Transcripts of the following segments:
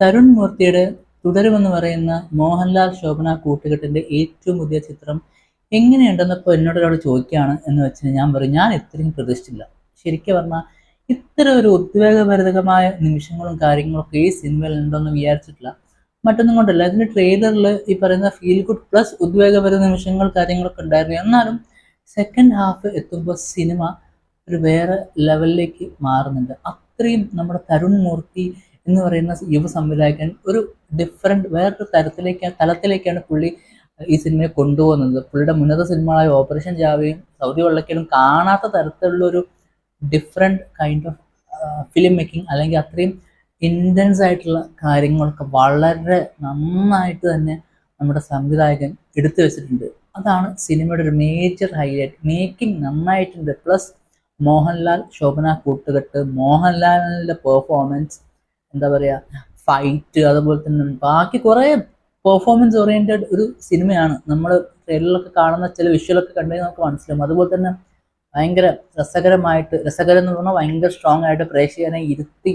തരുൺ മൂർത്തിയുടെ തുടരുമെന്ന് പറയുന്ന മോഹൻലാൽ ശോഭന കൂട്ടുകെട്ടിന്റെ ഏറ്റവും പുതിയ ചിത്രം എങ്ങനെയുണ്ടെന്നപ്പോൾ എന്നോട് ഒരാൾ ചോദിക്കുകയാണ് എന്ന് വെച്ചാൽ ഞാൻ പറയും ഞാൻ ഇത്രയും പ്രതീക്ഷിച്ചില്ല. ശരിക്കും പറഞ്ഞാൽ ഇത്ര ഒരു ഉദ്വേഗഭരിതകമായ നിമിഷങ്ങളും കാര്യങ്ങളൊക്കെ ഈ സിനിമയിൽ ഉണ്ടോന്ന് വിചാരിച്ചിട്ടില്ല. മറ്റൊന്നും കൊണ്ടല്ല അതിന്റെ ട്രെയിലറിൽ ഈ പറയുന്ന ഫീൽ ഗുഡ് പ്ലസ് ഉദ്വേഗഭരിത നിമിഷങ്ങൾ കാര്യങ്ങളൊക്കെ ഉണ്ടായിരുന്നു. എന്നാലും സെക്കൻഡ് ഹാഫ് എത്തുമ്പോൾ സിനിമ ഒരു വേറെ ലെവലിലേക്ക് മാറുന്നുണ്ട്. അത്രയും നമ്മുടെ തരുൺ മൂർത്തി എന്ന് പറയുന്ന യുവ സംവിധായകൻ ഒരു ഡിഫറെന്റ് വേറൊരു തരത്തിലേക്ക് തലത്തിലേക്കാണ് പുള്ളി ഈ സിനിമയെ കൊണ്ടുപോകുന്നത്. പുള്ളിയുടെ ഉന്നത സിനിമകളായ ഓപ്പറേഷൻ ജാവയും സൗദി വെള്ളക്കലും കാണാത്ത തരത്തിലുള്ളൊരു ഒരു different kind of film making അല്ലെങ്കിൽ അത്രയും ഇന്റൻസ് ആയിട്ടുള്ള കാര്യങ്ങളൊക്കെ വളരെ നന്നായിട്ട് തന്നെ നമ്മുടെ സംവിധായകൻ എടുത്തു വെച്ചിട്ടുണ്ട്. അതാണ് സിനിമയുടെ ഒരു മേജർ ഹൈലൈറ്റ് മേക്കിംഗ് നന്നായിട്ടുണ്ട്. പ്ലസ് മോഹൻലാൽ ശോഭന കൂട്ടുകെട്ട് മോഹൻലാലിന്റെ പെർഫോമൻസ് എന്താ പറയുക ഫൈറ്റ് അതുപോലെ തന്നെ. ബാക്കി കുറേ പെർഫോമൻസ് ഓറിയന്റഡ് ഒരു സിനിമയാണ്. നമ്മൾ ട്രെയിലറിലൊക്കെ കാണുന്ന ചില വിഷ്വലൊക്കെ കണ്ടുകഴിഞ്ഞാൽ നമുക്ക് മനസ്സിലാവും. അതുപോലെ തന്നെ ഭയങ്കര രസകരമായിട്ട് രസകരം എന്ന് പറഞ്ഞാൽ ഭയങ്കര സ്ട്രോങ് ആയിട്ട് പ്രേക്ഷകനെ ഇരുത്തി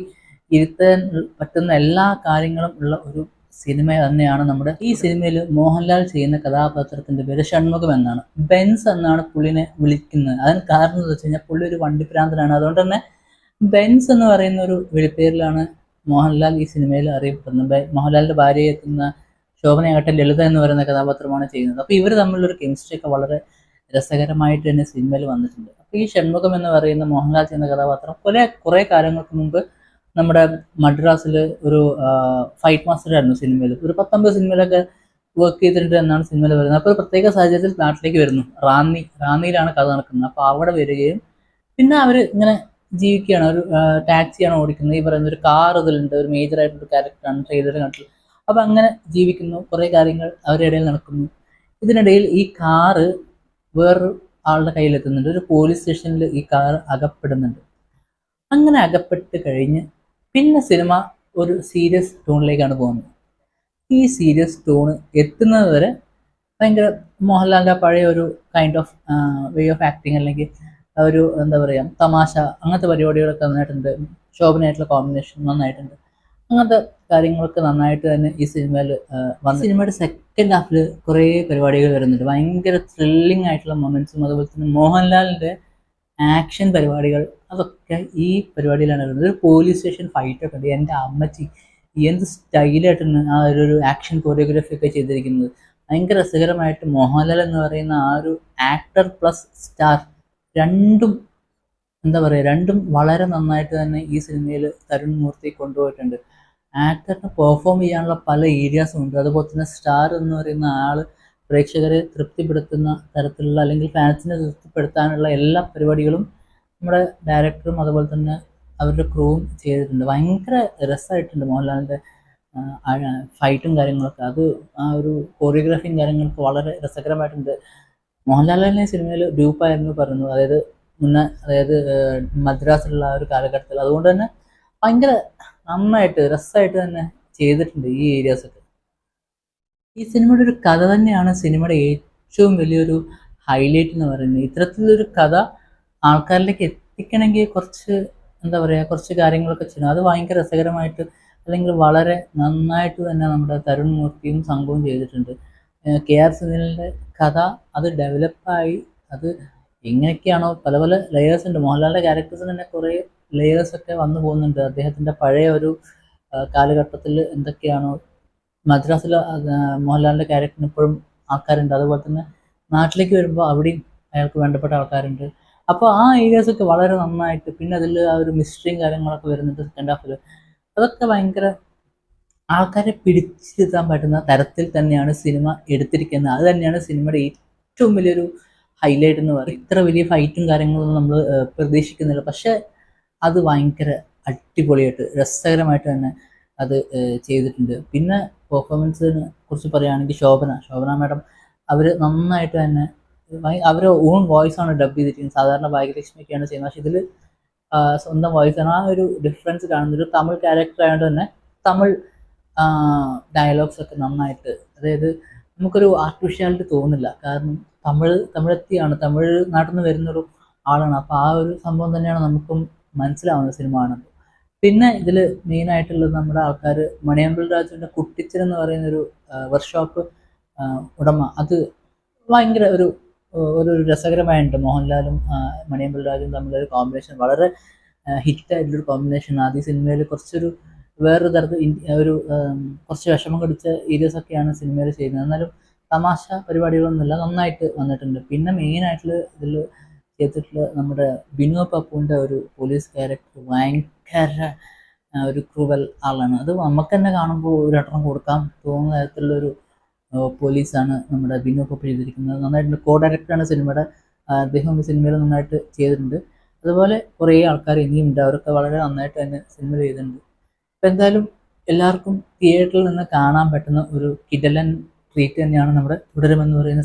ഇരുത്താൻ പറ്റുന്ന എല്ലാ കാര്യങ്ങളും ഉള്ള ഒരു സിനിമ തന്നെയാണ് നമ്മുടെ ഈ സിനിമയിൽ മോഹൻലാൽ ചെയ്യുന്ന കഥാപാത്രത്തിന്റെ പേര് ഷൺമുഖം എന്നാണ്. ബെൻസ് എന്നാണ് പുള്ളിനെ വിളിക്കുന്നത്. അതിന് കാരണം എന്ന് വെച്ച് കഴിഞ്ഞാൽ പുള്ളി ഒരു വണ്ടിപ്രാന്തനാണ് അതുകൊണ്ട് തന്നെ ബെൻസ് എന്ന് പറയുന്ന ഒരു വിളിപ്പേരിലാണ് മോഹൻലാൽ ഈ സിനിമയിൽ അറിയപ്പെടുന്നത് മോഹൻലാലിന്റെ ഭാര്യയെ എത്തുന്ന ശോഭനയാകട്ടെ ലളിത എന്ന് പറയുന്ന കഥാപാത്രമാണ് ചെയ്യുന്നത്. അപ്പോൾ ഇവർ തമ്മിലൊരു കെമിസ്ട്രി ഒക്കെ വളരെ രസകരമായിട്ട് തന്നെ സിനിമയിൽ വന്നിട്ടുണ്ട്. അപ്പോൾ ഈ ഷൺമുഖം എന്ന് പറയുന്ന മോഹൻലാൽ ചെയ്യുന്ന കഥാപാത്രം കുറെ കുറെ കാലങ്ങൾക്ക് മുമ്പ് നമ്മുടെ മദ്രാസിൽ ഒരു ഫൈറ്റ് മാസ്റ്റർ ആയിരുന്നു സിനിമയിൽ. ഒരു പത്തൊമ്പത് സിനിമയിലൊക്കെ വർക്ക് ചെയ്തിട്ടുണ്ട് എന്നാണ് സിനിമയിൽ വരുന്നത് അപ്പോൾ ഒരു പ്രത്യേക സാഹചര്യത്തിൽ നാട്ടിലേക്ക് വരുന്നു. റാന്നി റാന്നിയിലാണ് കഥ നടക്കുന്നത്. അപ്പോൾ അവിടെ വരികയും പിന്നെ അവർ ഇങ്ങനെ ജീവിക്കുകയാണ്. ഒരു ടാക്സിയാണ് ഓടിക്കുന്നത്. ഈ പറയുന്ന ഒരു കാർ ഇതിലുണ്ട്. ഒരു മേജർ ആയിട്ടൊരു ക്യാരക്ടറാണ് ട്രെയിലർ കണ്ടിട്ട് അപ്പം അങ്ങനെ ജീവിക്കുന്നു. കുറേ കാര്യങ്ങൾ അവരുടെ ഇടയിൽ നടക്കുന്നു. ഇതിനിടയിൽ ഈ കാറ് വേറൊരു ആളുടെ കയ്യിലെത്തുന്നുണ്ട്. ഒരു പോലീസ് സ്റ്റേഷനിൽ ഈ കാർ അകപ്പെടുന്നുണ്ട്. അങ്ങനെ അകപ്പെട്ട് കഴിഞ്ഞ് പിന്നെ സിനിമ ഒരു സീരിയസ് ടോണിലേക്കാണ് പോകുന്നത്. ഈ സീരിയസ് ടോൺ എത്തുന്നത് വരെ ഭയങ്കര മോഹൻലാലിന്റെ പഴയ ഒരു kind of way of acting അല്ലെങ്കിൽ ഒരു എന്താ പറയുക തമാശ അങ്ങനത്തെ പരിപാടികളൊക്കെ നന്നായിട്ടുണ്ട്. ശോഭനയായിട്ടുള്ള കോമ്പിനേഷൻ നന്നായിട്ടുണ്ട്. അങ്ങനത്തെ കാര്യങ്ങളൊക്കെ നന്നായിട്ട് തന്നെ ഈ സിനിമയിൽ വന്നു. സിനിമയുടെ സെക്കൻഡ് ഹാഫിൽ കുറേ പരിപാടികൾ വരുന്നുണ്ട്. ഭയങ്കര ത്രില്ലിംഗ് ആയിട്ടുള്ള മൊമെന്റ്സും അതുപോലെ തന്നെ മോഹൻലാലിന്റെ ആക്ഷൻ പരിപാടികൾ അതൊക്കെ ഈ പരിപാടിയിലാണ് വരുന്നത്. ഒരു പോലീസ് സ്റ്റേഷൻ ഫൈറ്റ് ഒക്കെ ഉണ്ട്. എന്റെ അമ്മച്ചി എന്ത് സ്റ്റൈലായിട്ടാണ് ആ ഒരു ആക്ഷൻ കൊറിയോഗ്രാഫി ഒക്കെ ചെയ്തിരിക്കുന്നത്. ഭയങ്കര രസകരമായിട്ട് മോഹൻലാൽ എന്ന് പറയുന്ന ആ ഒരു ആക്ടർ പ്ലസ് സ്റ്റാർ രണ്ടും എന്താ പറയുക രണ്ടും വളരെ നന്നായിട്ട് തന്നെ ഈ സിനിമയിൽ തരുൺ മൂർത്തി കൊണ്ടുപോയിട്ടുണ്ട്. ആക്ടറിന് പെർഫോം ചെയ്യാനുള്ള പല ഏരിയാസും ഉണ്ട്. അതുപോലെ തന്നെ സ്റ്റാർ എന്ന് പറയുന്ന ആൾ പ്രേക്ഷകരെ തൃപ്തിപ്പെടുത്തുന്ന തരത്തിലുള്ള അല്ലെങ്കിൽ ഫാൻസിനെ തൃപ്തിപ്പെടുത്താനുള്ള എല്ലാ പരിപാടികളും നമ്മുടെ ഡയറക്ടറും അതുപോലെ തന്നെ അവരുടെ ക്രൂവും ചെയ്തിട്ടുണ്ട്. ഭയങ്കര രസമായിട്ടുണ്ട് മോഹൻലാലിന്റെ ഫൈറ്റും കാര്യങ്ങളൊക്കെ. അത് ആ ഒരു കോറിയോഗ്രാഫിയും കാര്യങ്ങളൊക്കെ വളരെ രസകരമായിട്ടുണ്ട്. മോഹൻലാലിനെ സിനിമയിൽ ഗ്രൂപ്പായിരുന്നു പറഞ്ഞു അതായത് മുന്നേ അതായത് മദ്രാസിലുള്ള ആ ഒരു കാലഘട്ടത്തിൽ. അതുകൊണ്ട് തന്നെ ഭയങ്കര നന്നായിട്ട് രസമായിട്ട് തന്നെ ചെയ്തിട്ടുണ്ട് ഈ ഏരിയാസൊക്കെ ഈ സിനിമയുടെ ഒരു കഥ തന്നെയാണ് സിനിമയുടെ ഏറ്റവും വലിയൊരു ഹൈലൈറ്റ് എന്ന് പറയുന്നത്. ഇത്തരത്തിലൊരു കഥ ആൾക്കാരിലേക്ക് എത്തിക്കണമെങ്കിൽ കുറച്ച് എന്താ പറയുക കുറച്ച് കാര്യങ്ങളൊക്കെ ചെയ്യണം. അത് ഭയങ്കര രസകരമായിട്ട് അല്ലെങ്കിൽ വളരെ നന്നായിട്ട് തന്നെ നമ്മുടെ തരുൺ മൂർത്തിയും സംഘവും ചെയ്തിട്ടുണ്ട്. കെ ആർ സുനിലിന്റെ കഥ അത് ഡെവലപ്പായി അത് എങ്ങനെയൊക്കെയാണോ പല പല ലെയേഴ്സ് ഉണ്ട്. മോഹൻലാലിന്റെ ക്യാരക്ടേഴ്സിന് തന്നെ കുറേ ലെയേഴ്സ് ഒക്കെ വന്നു പോകുന്നുണ്ട്. അദ്ദേഹത്തിന്റെ പഴയ ഒരു കാലഘട്ടത്തിൽ എന്തൊക്കെയാണോ മദ്രാസിൽ മോഹൻലാലിന്റെ ക്യാരക്ടറിന് ഇപ്പോഴും ആൾക്കാരുണ്ട്. അതുപോലെ തന്നെ നാട്ടിലേക്ക് വരുമ്പോൾ അവിടെയും അയാൾക്ക് വേണ്ടപ്പെട്ട ആൾക്കാരുണ്ട്. അപ്പോൾ ആ ഏരിയാസ് ഒക്കെ വളരെ നന്നായിട്ട് പിന്നെ അതിൽ ആ ഒരു മിസ്റ്ററിയും കാര്യങ്ങളൊക്കെ വരുന്നുണ്ട് സെക്കൻഡ് ഹാഫിൽ അതൊക്കെ ഭയങ്കര ആൾക്കാരെ പിടിച്ചിരുത്താൻ പറ്റുന്ന തരത്തിൽ തന്നെയാണ് സിനിമ എടുത്തിരിക്കുന്നത്. അത് തന്നെയാണ് സിനിമയുടെ ഏറ്റവും വലിയൊരു ഹൈലൈറ്റ് എന്ന് പറയും. ഇത്ര വലിയ ഫൈറ്റും കാര്യങ്ങളൊന്നും നമ്മൾ പ്രതീക്ഷിക്കുന്നില്ല. പക്ഷെ അത് ഭയങ്കര അടിപൊളിയായിട്ട് രസകരമായിട്ട് തന്നെ അത് ചെയ്തിട്ടുണ്ട്. പിന്നെ പെർഫോമൻസിനെ കുറിച്ച് പറയുകയാണെങ്കിൽ ശോഭന. ശോഭന മാഡം അവർ നന്നായിട്ട് തന്നെ അവർ ഓൺ വോയിസ് ആണ് ഡബ് ചെയ്തിരിക്കുന്നത്. സാധാരണ ഭാഗ്യലക്ഷ്മിയൊക്കെയാണ് ചെയ്യുന്നത്. പക്ഷെ ഇതിൽ സ്വന്തം വോയിസ് ആണ്. ആ ഒരു ഡിഫറൻസ് കാണുന്നത് ഒരു തമിഴ് ക്യാരക്ടർ ആയതുകൊണ്ട് തന്നെ തമിഴ് ഡയലോഗ്സ് ഒക്കെ നന്നായിട്ട് അതായത് നമുക്കൊരു ആർട്ടിഫിഷ്യാലിറ്റി തോന്നില്ല കാരണം തമിഴ് തമിഴത്തിയാണ് തമിഴ് നാട്ടിൽ നിന്ന് വരുന്നൊരു ആളാണ്. അപ്പോൾ ആ ഒരു സംഭവം തന്നെയാണ് നമുക്കും മനസ്സിലാവുന്ന സിനിമ ആണല്ലോ പിന്നെ ഇതിൽ മെയിനായിട്ടുള്ളത് നമ്മുടെ ആൾക്കാർ മണിയമ്പിൾ രാജുവിന്റെ കുട്ടിച്ചൻ എന്ന് പറയുന്നൊരു വർക്ക്ഷോപ്പ് ഉടമ. അത് ഭയങ്കര ഒരു ഒരു രസകരമായിട്ടുണ്ട്. മോഹൻലാലും മണിയമ്പിൾ രാജുവും തമ്മിലൊരു കോമ്പിനേഷൻ വളരെ ഹിറ്റായിട്ടുള്ളൊരു കോമ്പിനേഷൻ ആദ്യ സിനിമയിൽ കുറച്ചൊരു വേറൊരു തരത്തിൽ ഒരു കുറച്ച് വിഷമം കടിച്ച ഏരിയസ് ഒക്കെയാണ് സിനിമയിൽ ചെയ്യുന്നത്. എന്നാലും തമാശ പരിപാടികളൊന്നുമില്ല. നന്നായിട്ട് വന്നിട്ടുണ്ട്. പിന്നെ മെയിനായിട്ടുള്ള ഇതിൽ ചെയ്തിട്ടുള്ള നമ്മുടെ ബിനു പപ്പുവിന്റെ ഒരു പോലീസ് ക്യാരക്ടർ ഭയങ്കര ഒരു ക്രൂവൽ ആളാണ്. അത് നമുക്ക് തന്നെ കാണുമ്പോൾ ഒരു എണ്ണം കൊടുക്കാൻ തോന്നുന്ന തരത്തിലുള്ളൊരു പോലീസാണ് നമ്മുടെ ബിനു പപ്പു ചെയ്തിരിക്കുന്നത്. നന്നായിട്ടുണ്ട്. കോ ഡയറക്ടറാണ് സിനിമയുടെ അദ്ദേഹം ഈ സിനിമയിൽ നന്നായിട്ട് ചെയ്തിട്ടുണ്ട്. അതുപോലെ കുറേ ആൾക്കാർ ഇനിയും ഉണ്ട്. അവരൊക്കെ വളരെ നന്നായിട്ട് തന്നെ സിനിമ ചെയ്തിട്ടുണ്ട്. അപ്പോൾ എന്തായാലും എല്ലാവർക്കും തിയേറ്ററിൽ നിന്ന് കാണാൻ പറ്റുന്ന ഒരു കിടലൻ ട്രീറ്റ് തന്നെയാണ് നമ്മുടെ തുടരുമെന്ന് പറയുന്ന